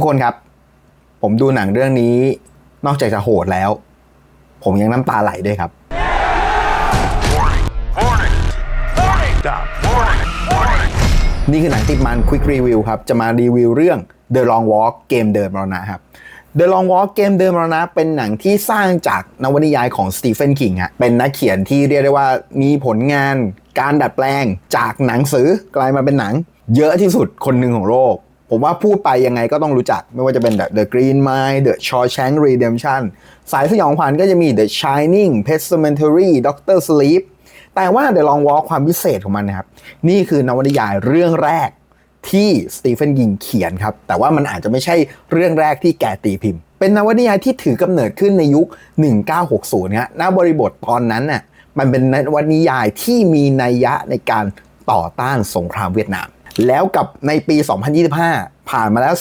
ทุกคนครับ ผมดูหนังเรื่องนี้ นอกจากจะโหดแล้ว ผมยังน้ำตาไหลด้วยครับ นี่คือหนังติดมัน Quick Review ครับ จะมารีวิวเรื่อง The Long Walk เกมเดินมรณะครับ The Long Walk เกมเดินมรณะเป็นหนังที่สร้างจากนวนิยายของสตีเฟนคิงฮะเป็นนักเขียนที่เรียกได้ว่ามีผลงานการดัดแปลงจากหนังสือกลายมาเป็นหนัง เยอะที่สุดคนหนึ่งของโลก ผมว่าพูดไปยังไงก็ต้องรู้จักไม่ว่าจะเป็นแบบ The Green Mile The Shawshank Redemption สายสยองขวัญก็จะมี The Shining Pet Cemetery Doctor Sleep แต่ว่า The Long Walk ความพิเศษของมันนะครับ นี่คือนวนิยายเรื่องแรกที่สตีเฟนยิงเขียนครับ แต่ว่ามันอาจจะไม่ใช่เรื่องแรกที่แกตีพิมพ์ เป็นนวนิยายที่ถือกำเนิดขึ้นในยุค 1960ฮะณบริบทตอนนั้นน่ะมันเป็นนวนิยายที่มีนัยยะในการต่อต้านสงครามเวียดนาม แล้วกับในปี 2025 ผ่านมาแล้ว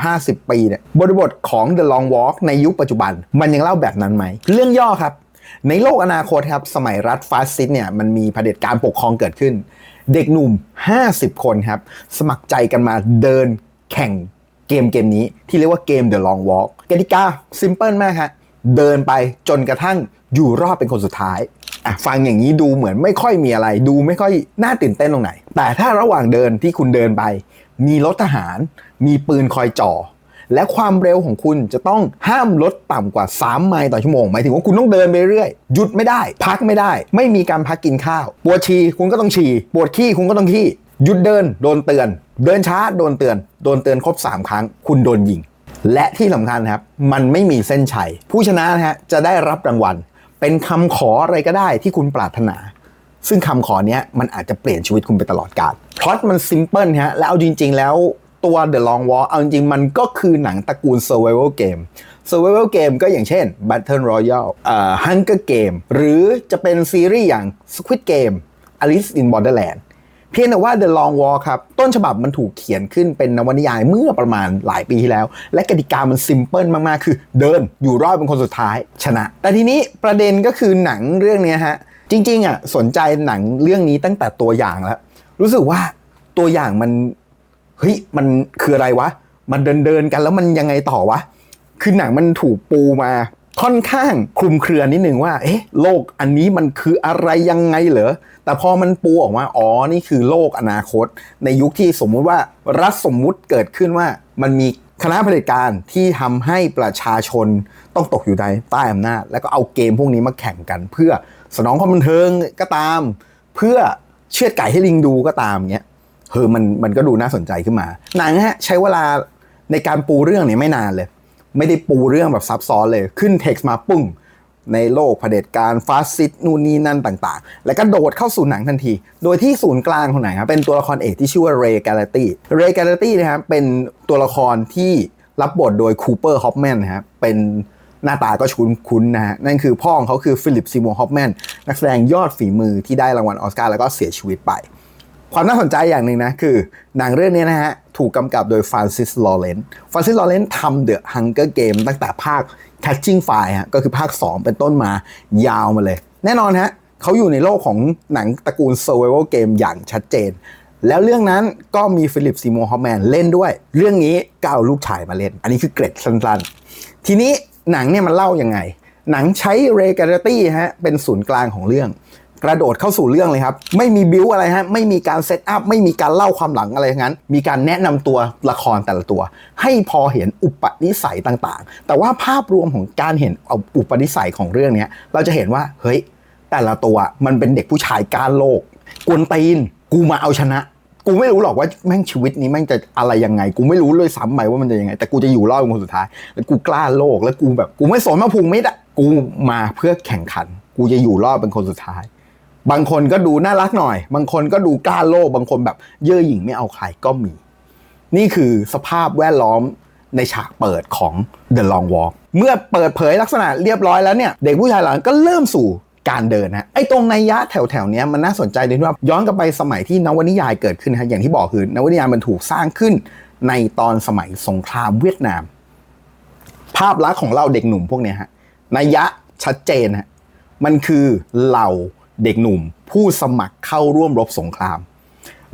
40-50 ปีเนี่ยบริบทของ The Long Walk ในยุคปัจจุบัน มันยังเล่าแบบนั้นไหม เรื่องย่อครับ ในโลกอนาคตครับ สมัยรัฐฟาสซิสต์เนี่ยมันมีเผด็จการปกครองเกิดขึ้น เด็กหนุ่ม 50 คนครับ สมัครใจกันมาเดินแข่งเกมเกมนี้ที่เรียกว่าเกม The Long Walk กติกาซิมเพิลมากฮะ เดินไปจนกระทั่งอยู่รอดเป็นคนสุดท้ายอะฟังอย่างนี้ดูเหมือนไม่ค่อยมีอะไร ดูไม่ค่อยน่าตื่นเต้นตรงไหน แต่ถ้าระหว่างเดินที่คุณเดินไป มีรถทหาร มีปืนคอยจ่อและความเร็วของคุณจะต้องห้ามลดต่ำกว่า 3 ไมล์ต่อชั่วโมง หมายถึงว่าคุณต้องเดินไปเรื่อย หยุดไม่ได้ พักไม่ได้ ไม่มีการพักกินข้าว ปวดฉี่คุณก็ต้องฉี่ ปวดขี้คุณก็ต้องขี้ หยุดเดิน โดนเตือน เดินช้า โดนเตือน โดนเตือนครบ 3 ครั้ง คุณโดนยิง และที่สำคัญครับ มันไม่มีเส้นชัย ผู้ชนะนะฮะจะได้รับรางวัล เป็นคำขออะไรก็ได้ที่คุณปรารถนา ซึ่งคำขอเนี้ยมันอาจจะเปลี่ยนชีวิตคุณไปตลอดกาลพล็อตมันซิมเพิลฮะแล้วเอาจริง ๆ แล้วตัว The Long Walk เอาจริง ๆ มันก็คือหนังตระกูล Survival Game Survival Game ก็อย่างเช่น Battle Royale เอ่อ Hunger Game หรือจะเป็นซีรีส์อย่าง Squid Game Alice in Borderland เพียงแต่ว่า The Long Walk ครับ ต้นฉบับมันถูกเขียนขึ้นเป็นนวนิยายเมื่อประมาณหลายปีที่แล้ว และกติกามันซิมเพิลมาก ๆ คือเดินอยู่รอดเป็นคนสุดท้ายชนะ แต่ทีนี้ประเด็นก็คือหนังเรื่องนี้ฮะ จริง ๆ อะ สนใจหนังเรื่องนี้ตั้งแต่ตัวอย่างแล้ว รู้สึกว่าตัวอย่างมันเฮ้ยมันคืออะไรวะ มันเดินเดินกันแล้วมันยังไงต่อวะ คือหนังมันถูกปูมา ค่อนข้างคลุมเครือนิดนึงว่า เอ๊ะ โลกอันนี้มันคืออะไรยังไงเหรอ แต่พอมันปูออกมา อ๋อ นี่คือโลกอนาคต ในยุคที่สมมุติว่ารัฐสมมุติเกิดขึ้นว่ามันมีคณะเผด็จการที่ทำให้ประชาชนต้องตกอยู่ในใต้อำนาจ แล้วก็เอาเกมพวกนี้มาแข่งกัน เพื่อสนองความบันเทิงก็ตาม เพื่อเชือดไก่ให้ลิงดูก็ตามเงี้ยเฮ้มันมันก็ดูน่าสนใจขึ้นมา หนังฮะใช้เวลาในการปูเรื่องเนี่ยไม่นานเลย ไม่ได้ปูเรื่องแบบซับซ้อนเลย ขึ้นเท็กซ์มาปุ้ง ในโลกเผด็จการฟาสซิสต์นู่นนี่นั่นต่างๆ แล้วก็โดดเข้าสู่หนังทันที โดยที่ศูนย์กลางของหนังครับเป็นตัวละครเอกที่ชื่อว่าเรย์กาลตี้เรย์กาลตี้นะครับเป็นตัวละครที่รับบทโดยคูเปอร์ฮอปแมนนะครับเป็นหน้าตาก็ชุนคุ้นนะฮะ นั่นคือพ่อของเขาคือฟิลิปซีมอนฮอปแมนนักแสดงยอดฝีมือที่ได้รางวัลออสการ์แล้วก็เสียชีวิตไป ความน่าสนใจอย่างหนึ่งนะ คือหนังเรื่องนี้นะฮะ ถูกกำกับโดยฟรานซิสลอเรนต์ฟรานซิสลอเรนต์ทำเดอะฮังเกอร์เกมตั้งแต่ภาค Catching Fire ฮะก็คือภาค 2 เป็นต้นมายาวมาเลย แน่นอนฮะเขาอยู่ในโลกของหนังตระกูล Survival Game อย่างชัดเจน แล้วเรื่องนั้นก็มีฟิลิปซีโมฮอปแมนเล่นด้วย เรื่องนี้ก็เอาลูกชายมาเล่น อันนี้คือเกร็ดสั้นๆ ทีนี้หนังเนี่ยมันเล่ายังไง หนังใช้เรย์การ์ตี้ฮะเป็นศูนย์กลางของเรื่อง กระโดดเข้าสู่เรื่องเลยครับ ไม่มีบิวอะไรฮะไม่มีการเซตอัพไม่มีการเล่าความหลังอะไรทั้งนั้น มีการแนะนำตัวละครแต่ละตัว ให้พอเห็นอุปนิสัยต่างๆ แต่ว่าภาพรวมของการเห็นเอาอุปนิสัยของเรื่องเนี้ยเราจะเห็นว่าเฮ้ยแต่ละตัวมันเป็นเด็กผู้ชายก้านโลก กวนตีนกูมาเอาชนะกูไม่รู้หรอกว่าแม่งชีวิตนี้แม่งจะอะไรยังไง กูไม่รู้เลยซ้ำไปว่ามันจะยังไง แต่กูจะอยู่รอดเป็นคนสุดท้าย แล้วกูกล้าโลกแล้วกูแบบกูไม่สนมาพุงไม่ได้กูมาเพื่อแข่งขัน กูจะอยู่รอดเป็นคนสุดท้าย บางคนก็ดูน่ารักหน่อย บางคนก็ดูกล้าโลก บางคนแบบเย่อหยิ่งไม่เอาใครก็มี นี่คือสภาพแวดล้อมในฉากเปิดของ The Long Walk เมื่อเปิดเผยลักษณะเรียบร้อยแล้วเนี่ย เด็กผู้ชายเหล่านั้นก็เริ่มสู่การเดินนะไอ้ตรงในยะแถวๆเนี้ยมันน่าสนใจเลยที่ว่าย้อนกลับไปสมัยที่นวนิยายเกิดขึ้นนะอย่างที่บอกคือนวนิยายมันถูกสร้างขึ้นในตอนสมัยสงครามเวียดนาม ภาพลักษณ์ของเราเด็กหนุ่มพวกเนี้ยฮะนัยยะชัดเจนฮะมันคือเหล่า เด็กหนุ่ม ผู้สมัครเข้าร่วมรบสงคราม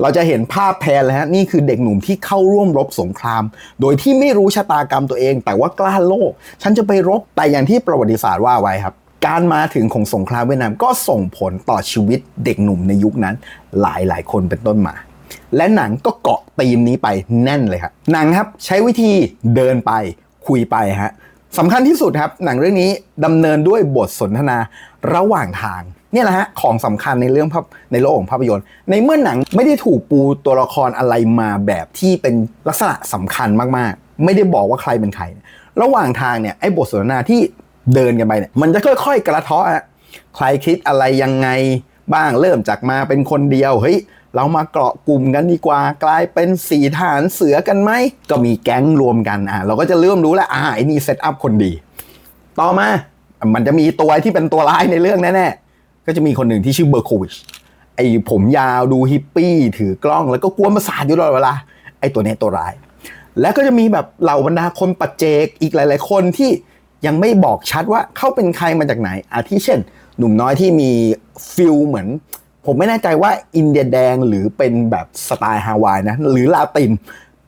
เราจะเห็นภาพแทนเลยฮะนี่คือเด็กหนุ่มที่เข้าร่วมรบสงคราม โดยที่ไม่รู้ชะตากรรมตัวเอง แต่ว่ากล้าโลก ฉันจะไปรบแต่อย่างที่ประวัติศาสตร์ว่าไว้ครับ การมาถึงของสงครามเวียดนามก็ส่งผลต่อชีวิตเด็กหนุ่มในยุคนั้น หลายหลายๆคนเป็นต้นมาและหนังก็เกาะธีมนี้ไปแน่นเลยครับหนังครับใช้วิธีเดินไปคุยไปฮะสำคัญที่สุดครับ หนังเรื่องนี้ดำเนินด้วยบทสนทนาระหว่างทาง เนี่ยแหละฮะของสำคัญในเรื่องภาพในโลกของภาพยนตร์ ในเมื่อหนังไม่ได้ถูกปูตัวละครอะไรมาแบบที่เป็นลักษณะสำคัญมากๆ ไม่ได้บอกว่าใครเป็นใคร ระหว่างทางเนี่ยไอ้บทสนทนาที่เดินกันไปเนี่ยมันจะค่อย ๆ กระเทาะอะใครคิดอะไรยังไงบ้างเริ่มจากมาเป็นคนเดียวเฮ้ยเรามาเกาะกลุ่มกันดีกว่า กลายเป็นสีทหารเสือกันไหม ก็มีแก๊งรวมกันอะเราก็จะเริ่มรู้แล้วอ่าไอ้นี่เซตอัพคนดี ต่อมามันจะมีตัวที่เป็นตัวร้ายในเรื่องแน่ๆ ก็จะมีคนหนึ่งที่ชื่อเบอร์โควิชไอ้ผมยาวดูฮิปปี้ถือกล้องแล้วก็กวนประสาทอยู่ตลอดเวลาไอ้ตัวเนี้ยตัวร้าย แล้วก็จะมีแบบเหล่าบรรดาคนปัจเจกอีกหลาย ๆ คนที่ยังไม่บอกชัดว่าเขาเป็นใครมาจากไหนอาทิเช่น หนุ่มน้อยที่มีฟิลเหมือน ผมไม่แน่ใจว่าอินเดียแดงหรือเป็นแบบสไตล์ฮาวายนะหรือลาติน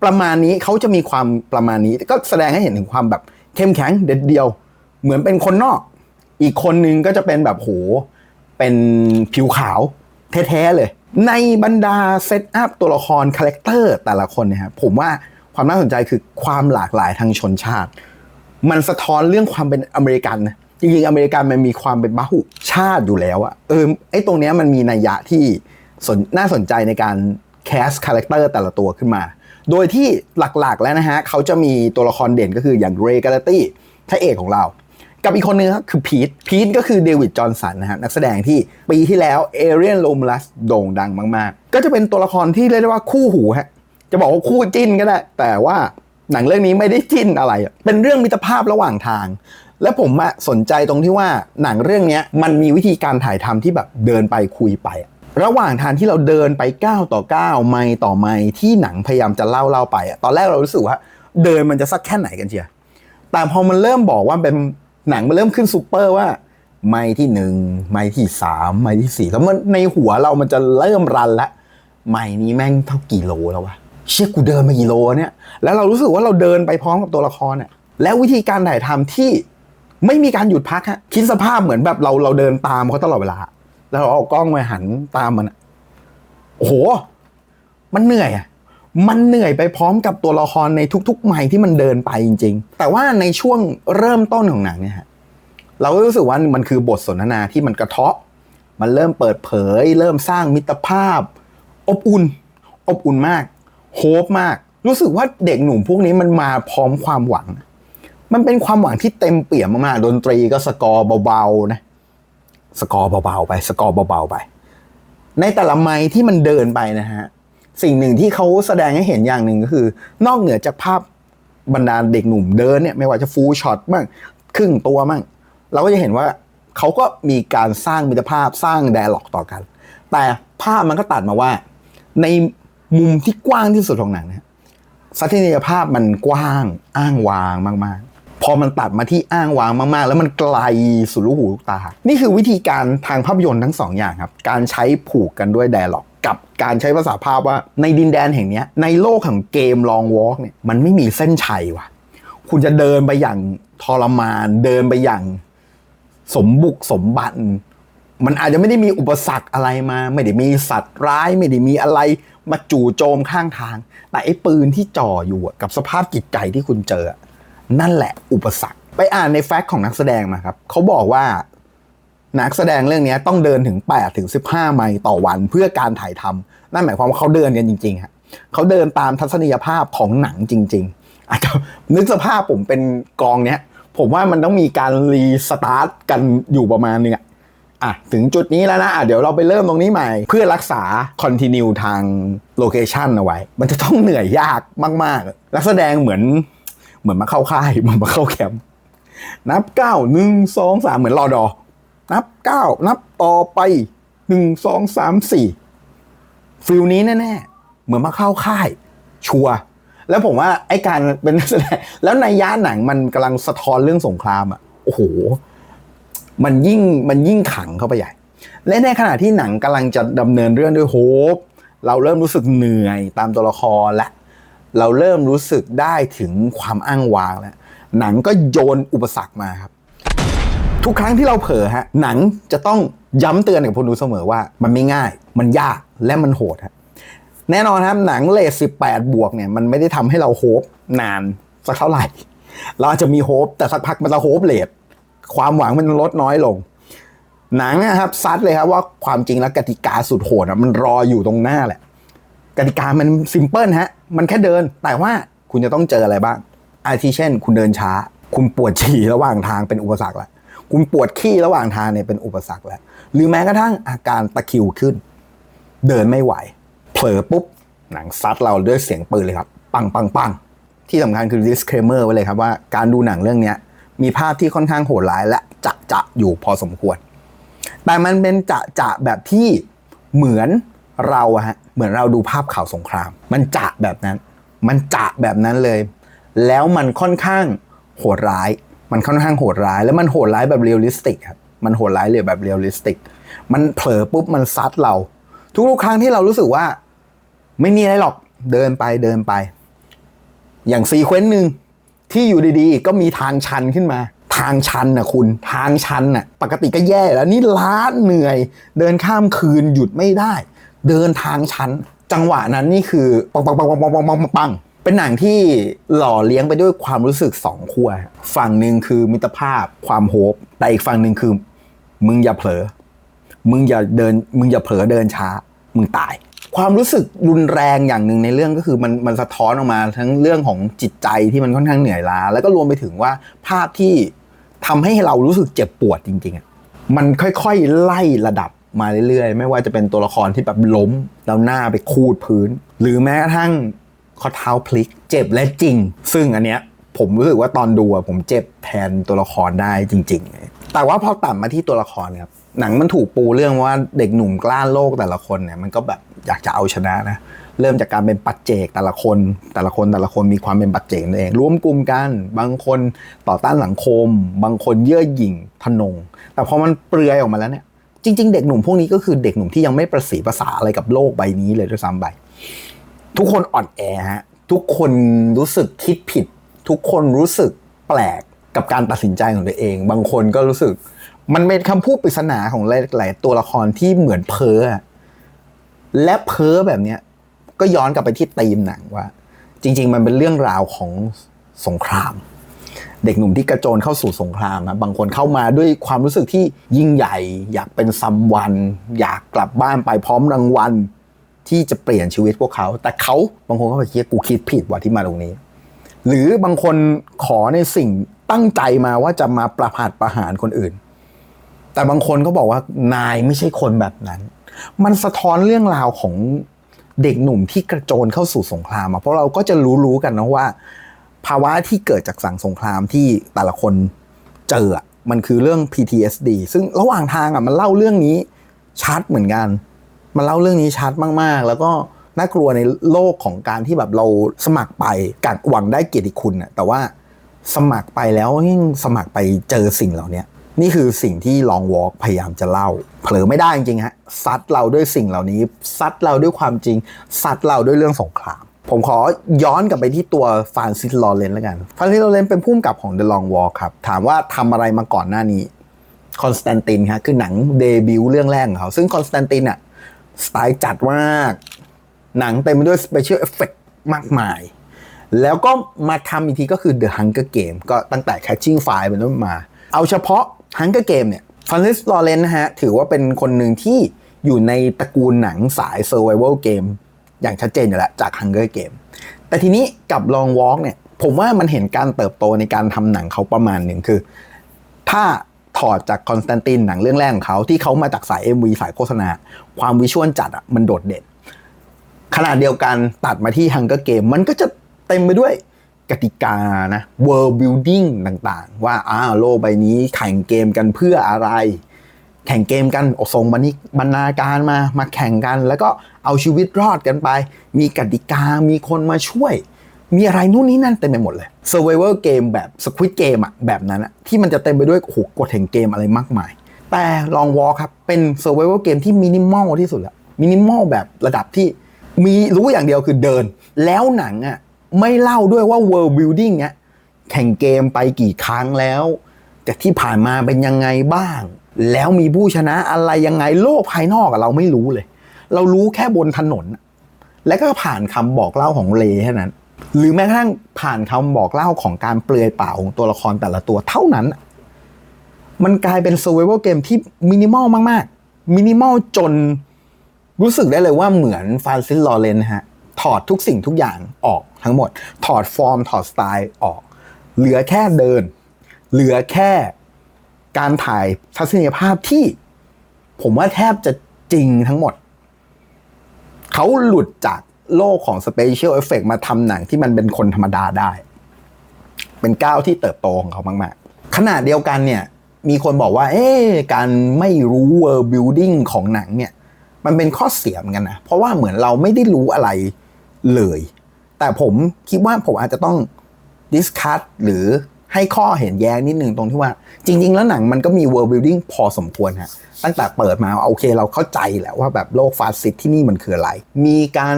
ประมาณนี้เขาจะมีความประมาณนี้ก็แสดงให้เห็นถึงความแบบเข้มแข็งเด็ดเดียว เหมือนเป็นคนนอก อีกคนนึงก็จะเป็นแบบโห เป็นผิวขาวแท้ๆเลย ในบรรดาเซตอัพตัวละครคาแรคเตอร์แต่ละคนเนี่ยครับผมว่าความน่าสนใจคือความหลากหลายทางชนชาติ มันสะท้อนเรื่องความเป็นอเมริกันนะจริงๆอเมริกันมันมีความเป็นบาหุชาติอยู่แล้วอะเออไอตรงเนี้ยมันมีนัยยะที่สนน่าสนใจในการแคสคาแรคเตอร์แต่ละตัวขึ้นมา โดยที่หลักๆแล้วนะฮะเขาจะมีตัวละครเด่นก็คืออย่างเรย์กาลตี้พระเอกของเรา กับอีกคนนึงครับคือพีทพีทก็คือเดวิดจอห์นสันนะฮะนักแสดงที่ปีที่แล้วเอเรียนโรมลัสโด่งดังมาก ๆ ก็จะเป็นตัวละครที่เรียกได้ว่าคู่หูฮะจะบอกว่าคู่จิ้นก็ได้แต่ว่าหนังเรื่องนี้ไม่ได้จิ้นอะไร เป็นเรื่องมิตรภาพระหว่างทาง และผมอะสนใจตรงที่ว่าหนังเรื่องนี้มันมีวิธีการถ่ายทำที่แบบเดินไปคุยไประหว่างทางที่เราเดินไปก้าวต่อก้าวไมล์ต่อไมล์ที่หนังพยายามจะเล่าเล่าไปอะตอนแรกเรารู้สึกว่า เดินมันจะสักแค่ไหนกันเชียแต่พอมันเริ่มบอกว่าเป็น หนังมันเริ่มขึ้นซูเปอร์ว่า ไม้ที่หนึ่งไม้ที่สามไม้ที่สี่แล้วมันในหัวเรามันจะเริ่มรันแล้วไม้นี้แม่งเท่ากี่โลแล้ววะเชี่ยกูเดินมากี่โลเนี่ย แล้วเรารู้สึกว่าเราเดินไปพร้อมกับตัวละครเนี่ยแล้ววิธีการถ่ายทำที่ไม่มีการหยุดพักฮะคิดสภาพเหมือนแบบเราเราเดินตามเขาตลอดเวลา แล้วเราเอากล้องมาหันตามมันโอ้โห มันเหนื่อยอะ มันเหนื่อยไปพร้อมกับตัวละครในทุกๆไมล์ที่มันเดินไปจริง ๆ แต่ว่าในช่วงเริ่มต้นของหนังเนี่ยฮะเราก็รู้สึกว่ามันคือบทสนทนาที่มันกระเทาะ มันเริ่มเปิดเผย เริ่มสร้างมิตรภาพ อบอุ่น อบอุ่นมาก โฮปมาก รู้สึกว่าเด็กหนุ่มพวกนี้มันมาพร้อมความหวัง มันเป็นความหวังที่เต็มเปี่ยมมากๆดนตรีก็สกอร์เบาๆนะสกอร์เบาๆไป สกอร์เบาๆไป ในแต่ละไมล์ที่มันเดินไปนะฮะ สิ่งหนึ่งที่เขาแสดงให้เห็นอย่างหนึ่งก็คือ นอกเหนือจากภาพบรรดาเด็กหนุ่มเดินเนี่ยไม่ว่าจะฟูลช็อตบ้างครึ่งตัวบ้างเราก็จะเห็นว่าเขาก็มีการสร้างมิตรภาพสร้างแดร์ล็อกต่อกัน แต่ภาพมันก็ตัดมาว่า ในมุมที่กว้างที่สุดของหนังเนี่ยสัทินียภาพมันกว้างอ้างวางมาก ๆ พอมันตัดมาที่อ้างวางมาก ๆ แล้วมันไกลสุดลูกหูลูกตา นี่คือวิธีการทางภาพยนตร์ทั้งสองอย่างครับ การใช้ผูกกันด้วยแดร์ล็อก กับการใช้ภาษาภาพว่าในดินแดนแห่งนี้ในโลกของเกมลองวอล์กเนี่ยมันไม่มีเส้นชัยว่ะ คุณจะเดินไปอย่างทรมาน เดินไปอย่างสมบุกสมบันมันอาจจะไม่ได้มีอุปสรรคอะไรมา ไม่ได้มีสัตว์ร้าย ไม่ได้มีอะไรมาจู่โจมข้างทาง แต่ไอ้ปืนที่จ่ออยู่กับสภาพจิตใจที่คุณเจอ นั่นแหละอุปสรรค ไปอ่านในแฟกต์ของนักแสดงมาครับเขาบอกว่า นักแสดงเรื่องนี้ต้องเดินถึง8ถึง15 ไมล์ต่อวันเพื่อการถ่ายทำนั่นหมายความว่าเขาเดินกันจริงๆฮะเขาเดินตามทัศนียภาพของหนังจริง ๆ อาจจะนึกสภาพผมเป็นกองเนี้ย ผมว่ามันต้องมีการรีสตาร์ทกันอยู่ประมาณนึงอะอะถึงจุดนี้แล้วนะอะเดี๋ยวเราไปเริ่มตรงนี้ใหม่ เพื่อรักษาคอนติเนียทางโลเคชันเอาไว้ มันจะต้องเหนื่อยยากมากๆนักแสดงเหมือนเหมือนมาเข้าค่ายเหมือนมาเข้าแคมป์นับเก้าหนึ่งสองสามเหมือนรอดอ นับเก้านับต่อไปหนึ่งสองสามสี่ฟิลนี้แน่ๆ เหมือนมาเข้าค่าย ชัวร์แล้วผมว่าไอ้การเป็นนักแสดงแล้วในย่าหนังมันกำลังสะท้อนเรื่องสงครามอะโอ้โห มันยิ่งมันยิ่งขังเข้าไปใหญ่ และในขณะที่หนังกำลังจะดำเนินเรื่องด้วยโฮปเราเริ่มรู้สึกเหนื่อยตามตัวละครและ เราเริ่มรู้สึกได้ถึงความอ้างว้างแล้วหนังก็โยนอุปสรรคมาครับ ทุกครั้งที่เราเผลอฮะหนังจะต้องย้ำเตือนกับคนดูเสมอว่า มันไม่ง่าย มันยากและมันโหดฮะแน่นอนครับหนังเลท18บวกเนี่ยมันไม่ได้ทำให้เราโฮปนานสักเท่าไหร่ เราอาจจะมีโฮปแต่สักพักมันจะโฮปเลทความหวังมันลดน้อยลง หนังนะครับซัดเลยครับว่าความจริงแล้วกติกาสุดโหดอะมันรออยู่ตรงหน้าแหละกติกามันซิมเพิลฮะมันแค่เดิน แต่ว่าคุณจะต้องเจออะไรบ้างอาทิเช่น คุณเดินช้า คุณปวดฉี่ระหว่างทางเป็นอุปสรรคล้ว คุณปวดขี้ระหว่างทางเนี่ยเป็นอุปสรรคแล้ว หรือแม้กระทั่งอาการตะคิวขึ้น เดินไม่ไหว เผลอปุ๊บ หนังซัดเราด้วยเสียงปืนเลยครับ ปังปังปังที่สำคัญคือ disclaimer ไว้เลยครับว่าการดูหนังเรื่องเนี้ยมีภาพที่ค่อนข้างโหดร้ายและจะจะอยู่พอสมควร แต่มันเป็นจะจะแบบที่เหมือนเราฮะเหมือนเราดูภาพข่าวสงคราม มันจะแบบนั้น มันจะแบบนั้นเลย แล้วมันค่อนข้างโหดร้าย มันค่อนข้างโหดร้าย แล้วมันโหดร้ายแบบเรียลลิสติกครับมันโหดร้ายเลยแบบเรียลลิสติก มันเผลอปุ๊บมันซัดเรา ทุกๆครั้งที่เรารู้สึกว่า ไม่มีอะไรหรอกเดินไปเดินไป อย่างซีเควนต์หนึ่งที่อยู่ดีๆ ก็มีทางชันขึ้นมา ทางชันนะคุณทางชันน่ะ ปกติก็แย่แล้วนี่ล้าเหนื่อย เดินข้ามคืนหยุดไม่ได้ เดินทางชัน จังหวะนั้นนี่คือปังปังปังปังปังปัง เป็นหนังที่หล่อเลี้ยงไปด้วยความรู้สึกสองขั้วฝั่งหนึ่งคือมิตรภาพความโฮปแต่อีกฝั่งหนึ่งคือ มึงอย่าเผลอ มึงอย่าเดิน มึงอย่าเผลอเดินช้า มึงตาย ความรู้สึกรุนแรงอย่างหนึ่งในเรื่องก็คือมันมันสะท้อนออกมาทั้งเรื่องของจิตใจที่มันค่อนข้างเหนื่อยล้า แล้วก็รวมไปถึงว่าภาพที่ทำให้เรารู้สึกเจ็บปวดจริงๆอะมันค่อยๆไล่ระดับมาเรื่อยๆ ไม่ว่าจะเป็นตัวละครที่แบบล้มแล้วหน้าไปคูดพื้น หรือแม้กระทั่ง ข้อเท้าพลิก เจ็บและจริง ซึ่งอันเนี้ยผมรู้สึกว่าตอนดูอะผมเจ็บแทนตัวละครได้จริง ๆ แต่ว่าพอตัดมาที่ตัวละครครับหนังมันถูกปูเรื่องว่าเด็กหนุ่มกล้าโลกแต่ละคนเนี่ยมันก็แบบอยากจะเอาชนะนะเริ่มจากการเป็นปัจเจกแต่ละคน แต่ละคนแต่ละคนมีความเป็นปัจเจกนั่นเองรวมกลุ่มกัน บางคนต่อต้านสังคม บางคนเย่อหยิ่งทะนง แต่พอมันเปลือยออกมาแล้วเนี่ยจริง ๆ เด็กหนุ่มพวกนี้ก็คือเด็กหนุ่มที่ยังไม่ประสีภาษาอะไรกับโลกใบนี้เลยด้วยซ้ำไป ทุกคนอ่อนแอฮะทุกคนรู้สึกคิดผิด ทุกคนรู้สึกแปลกกับการตัดสินใจของตัวเอง บางคนก็รู้สึก มันเป็นคำพูดปริศนาของหลายๆตัวละครที่เหมือนเพ้อและเพ้อแบบเนี้ยก็ย้อนกลับไปที่ธีมหนังว่า จริง ๆ มันเป็นเรื่องราวของสงคราม เด็กหนุ่มที่กระโจนเข้าสู่สงครามนะบางคนเข้ามาด้วยความรู้สึกที่ยิ่งใหญ่ อยากเป็นซัมวัน อยากกลับบ้านไปพร้อมรางวัล ที่จะเปลี่ยนชีวิตพวกเขา แต่เขาบางคนก็ไปคิดกูคิดผิดว่าที่มาตรงนี้ หรือบางคนขอในสิ่งตั้งใจมาว่าจะมาประผาดประหารคนอื่น แต่บางคนก็บอกว่านายไม่ใช่คนแบบนั้น มันสะท้อนเรื่องราวของเด็กหนุ่มที่กระโจนเข้าสู่สงครามอะเพราะเราก็จะรู้ๆกันนะว่า ภาวะที่เกิดจากสั่งสงครามที่แต่ละคนเจอมันคือเรื่อง PTSD ซึ่งระหว่างทางอะมันเล่าเรื่องนี้ชัดเหมือนกัน มันเล่าเรื่องนี้ชัดมากๆ แล้วก็น่ากลัวในโลกของการที่แบบเราสมัครไปกัดหวังได้เกียรติคุณน่ะแต่ว่าสมัครไปแล้วยิ่งสมัครไปเจอสิ่งเหล่านี้นี่คือสิ่งที่ลองวอล์กพยายามจะเล่า เผลอไม่ได้จริงๆฮะซัดเราด้วยสิ่งเหล่านี้ซัดเราด้วยความจริงซัดเราด้วยเรื่องสงคราม ผมขอย้อนกลับไปที่ตัวฟานซิสลอเรนแล้วกันฟานซิสลอเรนเป็นผู้กำกับของ The Long Walk ครับ ถามว่าทำอะไรมาก่อนหน้านี้คอนสแตนตินครับคือหนังเดบิวต์เรื่องแรกของเขา ซึ่งคอนสแตนตินอะ สไตล์จัดมาก หนังเต็มไปด้วยสเปเชียลเอฟเฟกมากมาย แล้วก็มาทำอีกทีก็คือ The Hunger Game ก็ตั้งแต่ Catching Fire เป็นต้นมา เอาเฉพาะ Hunger Game เนี่ยฟรานซิสลอเรนนะฮะ ถือว่าเป็นคนหนึ่งที่อยู่ในตระกูลหนังสาย Survival Game อย่างชัดเจนอยู่แล้วจาก Hunger Game แต่ทีนี้กับ Long Walk เนี่ย ผมว่ามันเห็นการเติบโตในการทำหนังเขาประมาณหนึ่งคือ ถ้า ถอดจากคอนสแตนตินหนังเรื่องแรกของเขาที่เขามาจากสาย MV สายโฆษณา ความวิชวลจัดอะมันโดดเด่นขณะเดียวกันตัดมาที่ Hunger Game มันก็จะเต็มไปด้วยกติกานะ world building ต่างๆ ว่าอ้าโลกใบนี้แข่งเกมกันเพื่ออะไร แข่งเกมกันอส่งบรรณิบรรณาการมามาแข่งกัน แล้วก็เอาชีวิตรอดกันไป มีกติกามีคนมาช่วย มีอะไรนู่นนี่นั่นเต็มไปหมดเลย Survivor Game แบบ Squid Game อะแบบนั้นอะที่มันจะเต็มไปด้วยโหกฎแห่งเกมอะไรมากมาย แต่ Long Walk ครับ เป็น Survivor Game ที่มินิมอลที่สุดแล้วมินิมอลแบบระดับที่มีรู้อย่างเดียวคือเดิน แล้วหนังอะไม่เล่าด้วยว่า world building เนี้ยแข่งเกมไปกี่ครั้งแล้วแต่ที่ผ่านมาเป็นยังไงบ้าง แล้วมีผู้ชนะอะไรยังไงโลกภายนอกเราไม่รู้เลย เรารู้แค่บนถนน และก็ผ่านคำบอกเล่าของเลแค่นั้น หรือแม้กระทั่งผ่านคำบอกเล่าของการเปลือยเปล่าของตัวละครแต่ละตัวเท่านั้น มันกลายเป็น survival game ที่มินิมอลมากๆมินิมอลจนรู้สึกได้เลยว่าเหมือนฟรานซิสลอเรนฮะ ถอดทุกสิ่งทุกอย่างออกทั้งหมด ถอดฟอร์ม ถอดสไตล์ออก เหลือแค่เดิน เหลือแค่การถ่ายทัศนียภาพที่ ผมว่าแทบจะจริงทั้งหมด เขาหลุดจาก โลกของสเปเชียลเอฟเฟกมาทำหนังที่มันเป็นคนธรรมดาได้ เป็นก้าวที่เติบโตของเขามากๆขนาดเดียวกันเนี่ย มีคนบอกว่า เอ๊การไม่รู้ world building ของหนังเนี่ย มันเป็นข้อเสียเหมือนกันนะ เพราะว่าเหมือนเราไม่ได้รู้อะไรเลย แต่ผมคิดว่าผมอาจจะต้องดิสคัตหรือให้ข้อเห็นแย้งนิดนึงตรงที่ว่า จริง ๆ แล้วหนังมันก็มี world building พอสมควรฮะตั้งแต่เปิดมาโอเคเราเข้าใจแหละว่าแบบโลกฟาสซิสที่นี่มันคืออะไร มีการ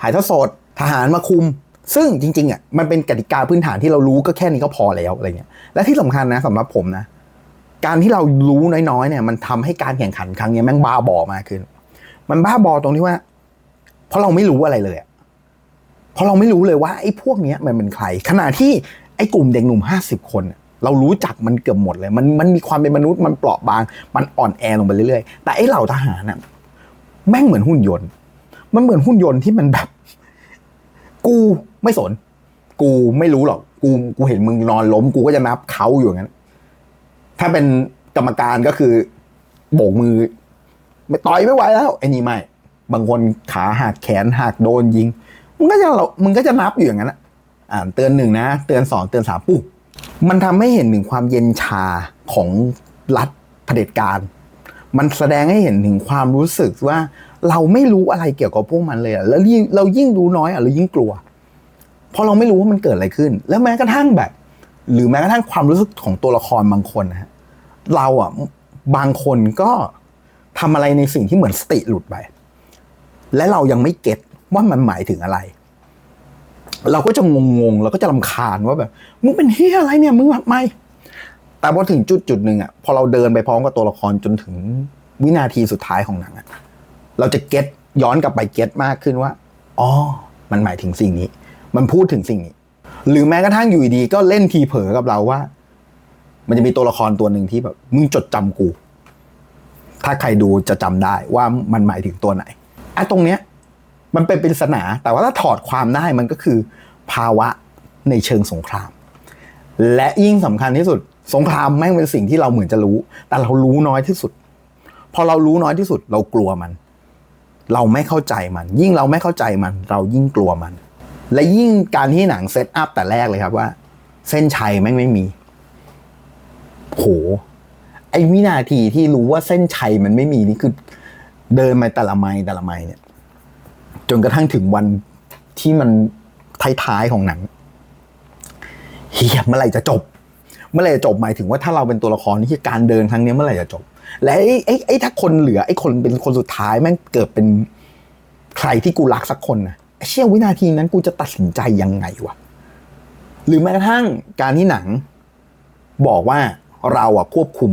ถ่ายทอดสดทหารมาคุม ซึ่งจริงๆอะมันเป็นกติกาพื้นฐานที่เรารู้ก็แค่นี้ก็พอแล้วอะไรเงี้ยและที่สำคัญนะสำหรับผมนะการที่เรารู้น้อยๆเนี่ยมันทำให้การแข่งขันครั้งนี้แม่งบ้าบอมากขึ้น มันบ้าบอตรงที่ว่า เพราะเราไม่รู้อะไรเลยอะเพราะเราไม่รู้เลยว่าไอ้พวกเนี้ยมันเป็นใคร ขณะที่ไอ้กลุ่มเด็กหนุ่มห้าสิบคน เรารู้จักมันเกือบหมดเลย มันมันมีความเป็นมนุษย์มันเปราะบาง มันอ่อนแอลงไปเรื่อยๆ แต่ไอ้เหล่าทหารน่ะแม่งเหมือนหุ่นยนต์ มันเหมือนหุ่นยนต์ที่มันแบบ กูไม่สน กูไม่รู้หรอก กูกูเห็นมึงนอนล้ม กูก็จะนับเขาอยู่อย่างนั้น ถ้าเป็นกรรมการก็คือโบกมือ ไม่ต่อยไม่ไหวแล้วไอ้นี่ไม่บางคนขาหักแขนหักโดนยิงมึงก็จะเรามึงก็จะนับอยู่อย่างนั้นอ่านเตือนหนึ่งนะ เตือนสองเตือนสามปุ๊บมันทำให้เห็นถึงความเย็นชาของรัฐเผด็จการ มันแสดงให้เห็นถึงความรู้สึกว่า เราไม่รู้อะไรเกี่ยวกับพวกมันเลยอะแล้วเรายิ่งรู้น้อยอะเรายิ่งกลัว เพราะเราไม่รู้ว่ามันเกิดอะไรขึ้น แล้วแม้กระทั่งแบบ หรือแม้กระทั่งความรู้สึกของตัวละครบางคนนะฮะเราอะบางคนก็ทำอะไรในสิ่งที่เหมือนสติหลุดไป และเรายังไม่เก็ตว่ามันหมายถึงอะไร เราก็จะงงๆเราก็จะลำคาญว่าแบบมึงเป็นเฮียอะไรเนี่ยมึงทำไมแต่พอถึงจุดจุดหนึ่งอะพอเราเดินไปพร้อมกับตัวละครจนถึงวินาทีสุดท้ายของหนังอะ เราจะเก็ตย้อนกลับไปเก็ตมากขึ้นว่าอ๋อมันหมายถึงสิ่งนี้ มันพูดถึงสิ่งนี้ หรือแม้กระทั่งอยู่ดีๆก็เล่นทีเผลอกับเราว่า มันจะมีตัวละครตัวหนึ่งที่แบบมึงจดจำกู ถ้าใครดูจะจำได้ว่ามันหมายถึงตัวไหนไอ้ตรงเนี้ย มันเป็นปริศนา แต่ว่าถ้าถอดความได้มันก็คือ ภาวะในเชิงสงคราม และยิ่งสำคัญที่สุด สงครามแม่งเป็นสิ่งที่เราเหมือนจะรู้ แต่เรารู้น้อยที่สุด พอเรารู้น้อยที่สุด เรากลัวมัน เราไม่เข้าใจมัน ยิ่งเราไม่เข้าใจมัน เรายิ่งกลัวมัน และยิ่งการที่หนังเซตอัพแต่แรกเลยครับว่า เส้นชัยแม่งไม่มีโหไอ้วินาทีที่รู้ว่าเส้นชัยมันไม่มีนี่คือ เดินมาแต่ละไมล์แต่ละไมล์เนี่ย จนกระทั่งถึงวันที่มันท้ายๆของหนังเฮียเมื่อไหร่จะจบ เมื่อไหร่จะจบหมายถึงว่าถ้าเราเป็นตัวละครนี่คือการเดินครั้งนี้เมื่อไหร่จะจบ และไอ้ไอ้ไอ้ถ้าคนเหลือไอ้คนเป็นคนสุดท้ายแม่งเกิดเป็นใครที่กูรักสักคนนะเชี่ยวินาทีนั้นกูจะตัดสินใจยังไงวะหรือแม้กระทั่งการที่หนัง บอกว่าเราอะควบคุม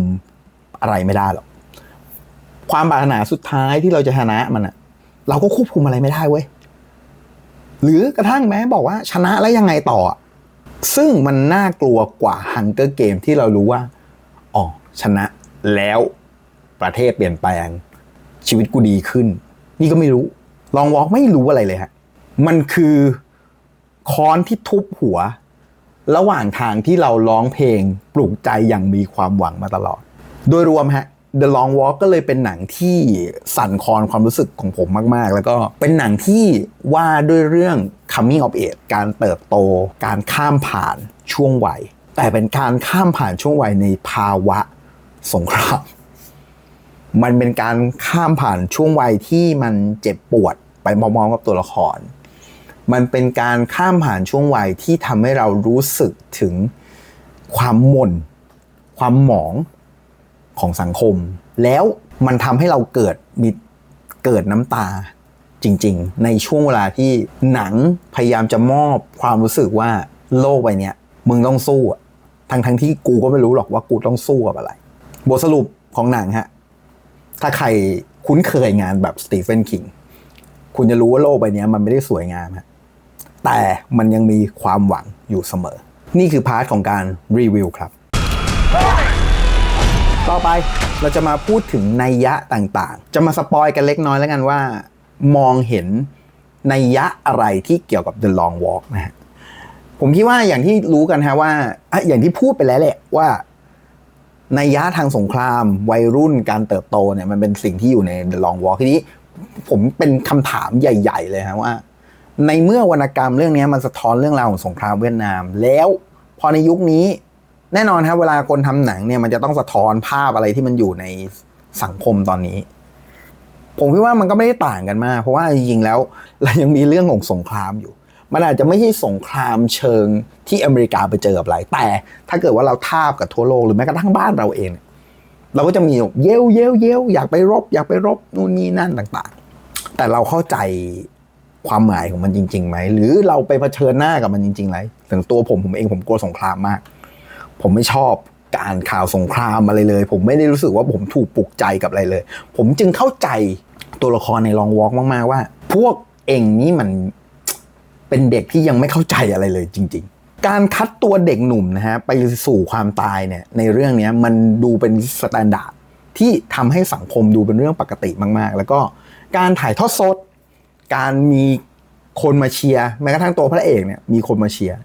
อะไรไม่ได้หรอกความปรารถนาสุดท้ายที่เราจะชนะมันอะเราก็ควบคุมอะไรไม่ได้เว้ยหรือกระทั่งแม้บอกว่าชนะแล้วยังไงต่อ ซึ่งมันน่ากลัวกว่าฮังเกอร์เกมที่เรารู้ว่าอ๋อชนะแล้ว ประเทศเปลี่ยนแปลง ชีวิตกูดีขึ้น นี่ก็ไม่รู้ ลองวอล์กไม่รู้อะไรเลยฮะ มันคือค้อนที่ทุบหัว ระหว่างทางที่เราร้องเพลงปลุกใจอย่างมีความหวังมาตลอด โดยรวมฮะ The Long Walk ก็เลยเป็นหนังที่สั่นคลอนความรู้สึกของผมมาก ๆ แล้วก็เป็นหนังที่ว่าด้วยเรื่อง coming of age การเติบโต การข้ามผ่านช่วงวัย แต่เป็นการข้ามผ่านช่วงวัยในภาวะสงคราม มันเป็นการข้ามผ่านช่วงวัยที่มันเจ็บปวดไปมองๆกับตัวละคร มันเป็นการข้ามผ่านช่วงวัยที่ทำให้เรารู้สึกถึงความหม่น ความหมองของสังคม แล้วมันทำให้เราเกิดมีเกิดน้ำตาจริง ๆ ในช่วงเวลาที่หนังพยายามจะมอบความรู้สึกว่าโลกใบนี้มึงต้องสู้อะทั้งทั้งๆที่กูก็ไม่รู้หรอกว่ากูต้องสู้กับอะไร บทสรุปของหนังฮะ ถ้าใครคุ้นเคยงานแบบสตีเฟนคิงคุณจะรู้ว่าโลกใบนี้มันไม่ได้สวยงามฮะแต่มันยังมีความหวังอยู่เสมอ นี่คือพาร์ทของการรีวิวครับ ต่อไปเราจะมาพูดถึงนัยยะต่างๆ จะมาสปอยกันเล็กน้อยแล้วกันว่า มองเห็นนัยยะอะไรที่เกี่ยวกับ The Long Walk นะฮะผมคิดว่าอย่างที่รู้กันฮะว่า อย่างที่พูดไปแล้วแหละว่า ในยะทางสงครามวัยรุ่นการเติบโตเนี่ยมันเป็นสิ่งที่อยู่ใน The Long Walk ทีนี้ผมเป็นคำถามใหญ่ ๆ เลยฮะว่า ในเมื่อวรรณกรรมเรื่องนี้มันสะท้อนเรื่องราวของสงครามเวียดนาม แล้วพอในยุคนี้แน่นอนครับเวลาคนทำหนังเนี่ยมันจะต้องสะท้อนภาพอะไรที่มันอยู่ในสังคมตอนนี้ ผมคิดว่ามันก็ไม่ได้ต่างกันมาก เพราะว่าจริงๆแล้วเรายังมีเรื่องของสงครามอยู่ มันอาจจะไม่ใช่สงครามเชิงที่อเมริกาไปเจอกับอะไร แต่ถ้าเกิดว่าเราทาบกับทั่วโลกหรือแม้กระทั่งบ้านเราเอง เราก็จะมีเย้วเย้วเย้วอยากไปรบ อยากไปรบนู่นนี่นั่นต่างๆ แต่เราเข้าใจความหมายของมันจริงๆไหมหรือเราไปเผชิญหน้ากับมันจริงๆไหมถึงตัวผมผมเองผมกลัวสงครามมาก ผมไม่ชอบการข่าวสงครามอะไรเลย ผมไม่ได้รู้สึกว่าผมถูกปลุกใจกับอะไรเลย ผมจึงเข้าใจตัวละครในลองวอล์กมากๆว่า พวกเองนี่มัน เป็นเด็กที่ยังไม่เข้าใจอะไรเลยจริง ๆ การคัดตัวเด็กหนุ่มนะฮะไปสู่ความตายเนี่ยในเรื่องนี้มันดูเป็นสแตนดาร์ดที่ทำให้สังคมดูเป็นเรื่องปกติมาก ๆ แล้วก็การถ่ายทอดสด การมีคนมาเชียร์แม้กระทั่งตัวพระเอกเนี่ยมีคนมาเชียร์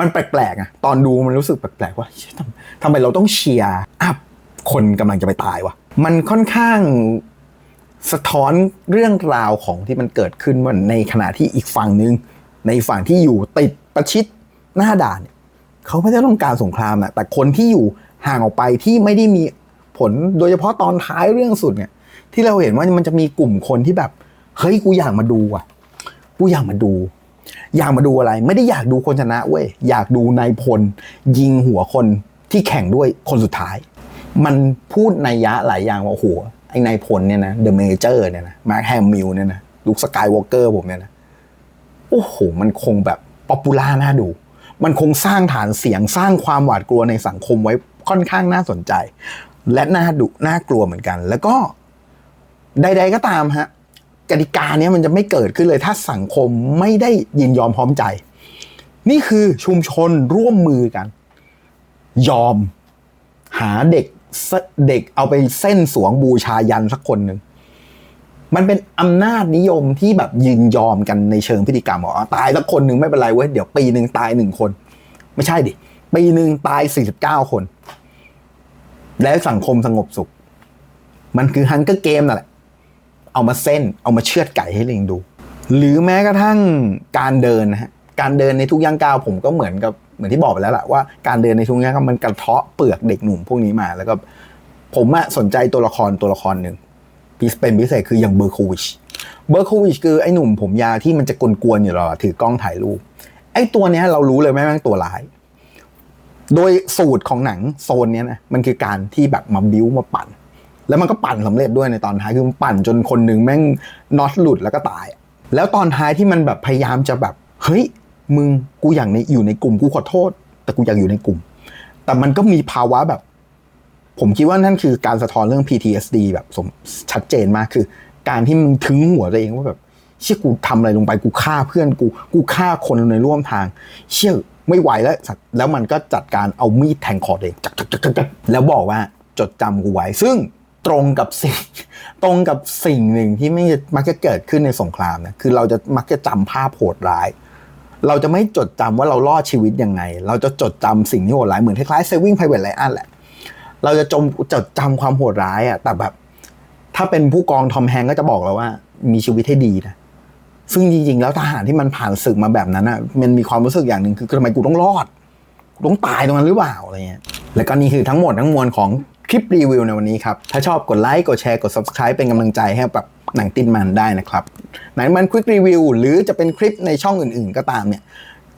มันแปลกๆอะตอนดูมันรู้สึกแปลกๆว่าทำทำไมเราต้องเชียร์อัพคนกำลังจะไปตายวะมันค่อนข้าง สะท้อนเรื่องราวของที่มันเกิดขึ้นว่าในขณะที่อีกฝั่งหนึ่งในฝั่งที่อยู่ติดประชิดหน้าด่านเนี่ยเขาไม่ได้ต้องการสงครามอะแต่คนที่อยู่ห่างออกไปที่ไม่ได้มีผลโดยเฉพาะตอนท้ายเรื่องสุดเนี่ย ที่เราเห็นว่ามันจะมีกลุ่มคนที่แบบเฮ้ยกูอยากมาดูอะกูอยากมาดู อยากมาดูอะไร ไม่ได้อยากดูคนชนะเว้ยอยากดูนายพล ยิงหัวคนที่แข่งด้วยคนสุดท้าย มันพูดในยยะหลายอย่างว่าโอ้โห ไอ้นายพลเนี่ยนะเดอะเมเจอร์เนี่ยนะมาร์คแฮมมิลเนี่ยนะลุคสกายวอล์กเกอร์ผมเนี่ยนะโอ้โห มันคงแบบป๊อปปูล่าน่าดู มันคงสร้างฐานเสียงสร้างความหวาดกลัวในสังคมไว้ค่อนข้างน่าสนใจ และน่าดุน่ากลัวเหมือนกัน แล้วก็ใด ๆก็ตามฮะกติกาเนี้ยมันจะไม่เกิดขึ้นเลยถ้าสังคมไม่ได้ยินยอมพร้อมใจ นี่คือชุมชนร่วมมือกัน ยอมหาเด็ก เด็กเอาไปเส้นสวงบูชายันสักคนหนึ่งมันเป็นอำนาจนิยมที่แบบยินยอมกันในเชิงพิธีกรรมอกว่าตายสักคนหนึ่งไม่เป็นไรเว้ยเดี๋ยวปีหนึ่งตายหนึ่งคน ไม่ใช่ดิ ปีหนึ่งตายสี่สิบเก้าคน แล้วสังคมสงบสุข มันคือฮังเกอร์เกมนั่นแหละ เอามาเส้นเอามาเชือดไก่ให้ลิงดู หรือแม้กระทั่งการเดินนะฮะการเดินในทุกย่างก้าวผมก็เหมือนกับ เหมือนที่บอกไปแล้วแหละว่าการเดินในทุกย่างก้มันกระเทาะเปลือกเด็กหนุ่มพวกนี้มา แล้วก็ผมอะสนใจตัวละครตัวละครหนึ่งพิเป็นพิเศษคืออย่างเบอร์โควิชเบอร์โควิชคือไอ้หนุ่มผมยาวที่มันจะกวนๆอยู่หรอถือกล้องถ่ายรูปไอ้ตัวเนี้ยเรารู้เลยแม่งตัวร้าย โดยสูตรของหนังโซนเนี้ยนะมันคือการที่แบบมาบิ้วมาปั่น แล้วมันก็ปั่นสำเร็จด้วยในตอนท้ายคือมันปั่นจนคนหนึ่งแม่งน็อตหลุดแล้วก็ตาย แล้วตอนท้ายที่มันแบบพยายามจะแบบเฮ้ย มึงกูอย่ากในอยู่ในกลุ่มกูขอโทษ แต่กูอยากอยู่ในกลุ่ม แต่มันก็มีภาวะแบบ ผมคิดว่านั่นคือการสะท้อนเรื่อง PTSD แบบสมชัดเจนมากคือ การที่มึงถึงหัวตัวเองว่าแบบ เชี่ยกูทำอะไรลงไปกูฆ่าเพื่อนกู กูฆ่าคนในร่วมทาง เชี่ยไม่ไหวแล้วสัตว์แล้วมันก็จัดการเอามีดแทงคอตัวเองจักจักจักจักแล้วบอกว่าจดจำกูไว้ ซึ่งตรงกับสิ่งตรงกับสิ่งหนึ่งที่ไม่มักจะเกิดขึ้นในสงครามนะคือเราจะมักจะจำภาพโหดร้าย เราจะไม่จดจำว่าเรารอดชีวิตยังไง เราจะจดจำสิ่งที่โหดร้ายเหมือนคล้ายๆ Saving Private Ryan แหละ เราจะจมจดจำความโหดร้ายอะ แต่แบบ ถ้าเป็นผู้กองทอมแฮงก็จะบอกเราว่า มีชีวิตให้ดีนะ ซึ่งจริงๆ แล้วทหารที่มันผ่านศึกมาแบบนั้นอะ มันมีความรู้สึกอย่างหนึ่งคือทำไมกูต้องรอด กูต้องตายตรงนั้นหรือเปล่าอะไรเงี้ย แล้วก็นี่คือทั้งหมดทั้งมวลของ ลิปรีวิวในวันนี้ครับ ถ้าชอบกดไลค์กดแชร์กด subscribe เป็นกำลังใจให้กับหนังตินมันได้นะครับหนังมันควิกรีวิวหรือจะเป็นคลิปในช่องอื่นๆ ก็ตามเนี่ย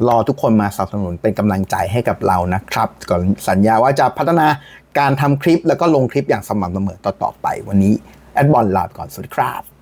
รอทุกคนมาสนับสนุนเป็นกำลังใจให้กับเรานะครับก่อนสัญญาว่าจะพัฒนาการทำคลิปแล้วก็ลงคลิปอย่างสม่ำเสมอต่อๆไปวันนี้แอดบอลลาไปก่อนสวัสดีครับ